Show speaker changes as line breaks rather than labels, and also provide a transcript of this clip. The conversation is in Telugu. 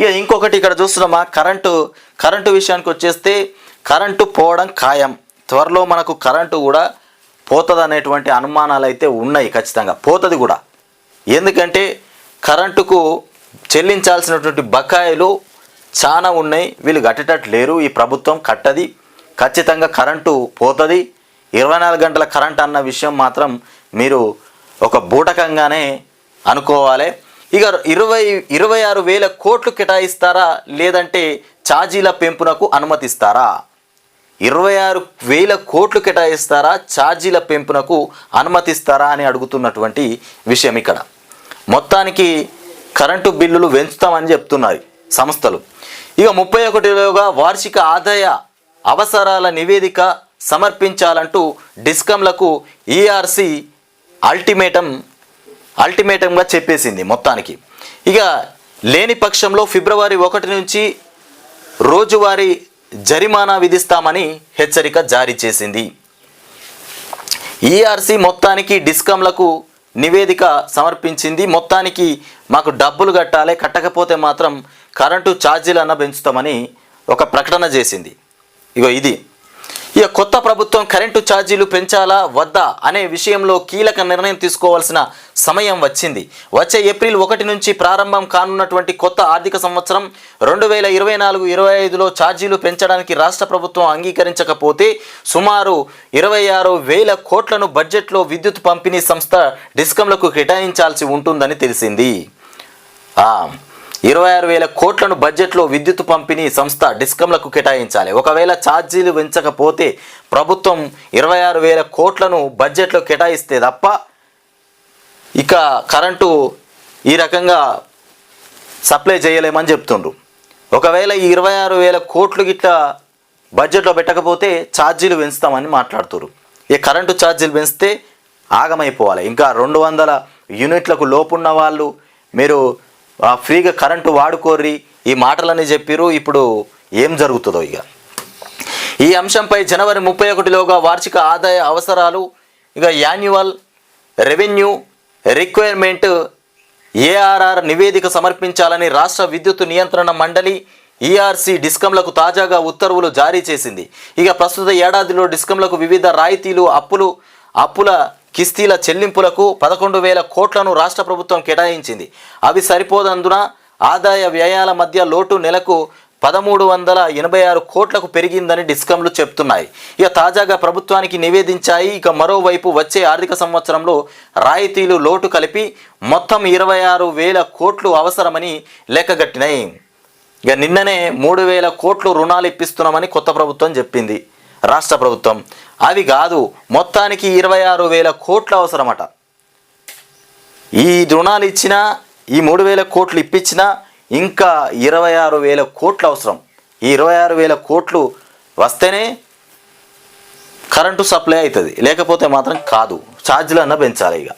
ఇక ఇంకొకటి ఇక్కడ చూస్తున్నామా? కరెంటు కరెంటు విషయానికి వచ్చేస్తే కరెంటు పోవడం ఖాయం. త్వరలో మనకు కరెంటు కూడా పోతుంది అనేటువంటి అనుమానాలు అయితే ఉన్నాయి ఖచ్చితంగా. పోతుంది కూడా. ఎందుకంటే కరెంటుకు చెల్లించాల్సినటువంటి బకాయిలు చాలా ఉన్నాయి. వీళ్ళు కట్టేటట్టు లేరు. ఈ ప్రభుత్వం కట్టది. ఖచ్చితంగా కరెంటు పోతుంది. ఇరవై నాలుగు గంటల కరెంట్ అన్న విషయం మాత్రం మీరు ఒక బూటకంగానే అనుకోవాలి. ఇక ఇరవై ఇరవై ఆరు వేల కోట్లు కేటాయిస్తారా? లేదంటే ఛార్జీల పెంపునకు అనుమతిస్తారా? ఇరవై ఆరు వేల కోట్లు కేటాయిస్తారా? ఛార్జీల పెంపునకు అనుమతిస్తారా అని అడుగుతున్నటువంటి విషయం ఇక్కడ. మొత్తానికి కరెంటు బిల్లులు పెంచుతామని చెప్తున్నారు సంస్థలు. ఇక ముప్పై ఒకటిలోగా వార్షిక ఆదాయ అవసరాల నివేదిక సమర్పించాలంటూ డిస్కంలకు ఈఆర్సి అల్టిమేటం అల్టిమేటంగా చెప్పేసింది మొత్తానికి. ఇక లేని పక్షంలో ఫిబ్రవరి ఒకటి నుంచి రోజువారీ జరిమానా విధిస్తామని హెచ్చరిక జారీ చేసింది. ఈఆర్సీ మొత్తానికి డిస్కంలకు నివేదిక సమర్పించింది. మొత్తానికి మాకు డబ్బులు కట్టాలి కట్టకపోతే మాత్రం కరెంటు ఛార్జీలన్న పెంచుతామని ఒక ప్రకటన చేసింది. ఇగో ఇది. ఇక కొత్త ప్రభుత్వం కరెంటు ఛార్జీలు పెంచాలా వద్దా అనే విషయంలో కీలక నిర్ణయం తీసుకోవాల్సిన సమయం వచ్చింది. వచ్చే ఏప్రిల్ ఒకటి నుంచి ప్రారంభం కానున్నటువంటి కొత్త ఆర్థిక సంవత్సరం రెండు వేల ఇరవై నాలుగు ఇరవై ఐదులో ఛార్జీలు పెంచడానికి రాష్ట్ర ప్రభుత్వం అంగీకరించకపోతే సుమారు ఇరవై ఆరు వేల కోట్లను బడ్జెట్లో విద్యుత్ పంపిణీ సంస్థ డిస్కంలకు కేటాయించాల్సి ఉంటుందని తెలిసింది. ఆ, ఇరవై ఆరు వేల కోట్లను బడ్జెట్లో విద్యుత్ పంపిణీ సంస్థ డిస్కంలకు కేటాయించాలి. ఒకవేళ ఛార్జీలు పెంచకపోతే ప్రభుత్వం ఇరవై ఆరు వేల కోట్లను బడ్జెట్లో కేటాయిస్తే తప్ప ఇక కరెంటు ఈ రకంగా సప్లై చేయలేమని చెప్తుండ్రు. ఒకవేళ ఈ ఇరవై ఆరు వేల కోట్లు గిట్లా బడ్జెట్లో పెట్టకపోతే ఛార్జీలు పెంచుతామని మాట్లాడుతున్నారు ఈ కరెంటు ఛార్జీలు పెంచితే ఆగమైపోవాలి. ఇంకా రెండు వందల యూనిట్లకు లోపున్న వాళ్ళు మీరు ఫ్రీగా కరెంటు వాడుకోర్రి ఈ మాటలని చెప్పిరు ఇప్పుడు ఏం జరుగుతుందో ఇక ఈ అంశంపై జనవరి ముప్పై ఒకటిలోగా వార్షిక ఆదాయ అవసరాలు ఇక యాన్యువల్ రెవెన్యూ రిక్వైర్మెంట్ ఏఆర్ఆర్ నివేదిక సమర్పించాలని రాష్ట్ర విద్యుత్ నియంత్రణ మండలి ఈఆర్సీ డిస్కంలకు తాజాగా ఉత్తర్వులు జారీ చేసింది. ఇక ప్రస్తుత ఏడాదిలో డిస్కంలకు వివిధ రాయితీలు అప్పులు అప్పుల కిస్తీల చెల్లింపులకు పదకొండు వేల కోట్లను రాష్ట్ర ప్రభుత్వం కేటాయించింది. అవి సరిపోదందున ఆదాయ వ్యయాల మధ్య లోటు నెలకు పదమూడు వందల ఎనభై ఆరు కోట్లకు పెరిగిందని డిస్కంలు చెప్తున్నాయి. ఇక తాజాగా ప్రభుత్వానికి నివేదించాయి ఇక మరోవైపు వచ్చే ఆర్థిక సంవత్సరంలో రాయితీలు లోటు కలిపి మొత్తం ఇరవై ఆరు వేల కోట్లు అవసరమని లెక్కగట్టినాయి. ఇక నిన్ననే మూడు వేల కోట్లు రుణాలు ఇప్పిస్తున్నామని కొత్త ప్రభుత్వం చెప్పింది. రాష్ట్ర ప్రభుత్వం. అవి కాదు మొత్తానికి ఇరవై ఆరు వేల కోట్లు అవసరమట. ఈ రుణాలు ఇచ్చినా ఈ మూడు వేల కోట్లు ఇప్పించినా ఇంకా ఇరవై ఆరు వేల కోట్లు అవసరం. ఈ ఇరవై ఆరు వేల కోట్లు వస్తేనే కరెంటు సప్లై అవుతుంది. లేకపోతే మాత్రం కాదు. ఛార్జీలన్నా పెంచాలి ఇక.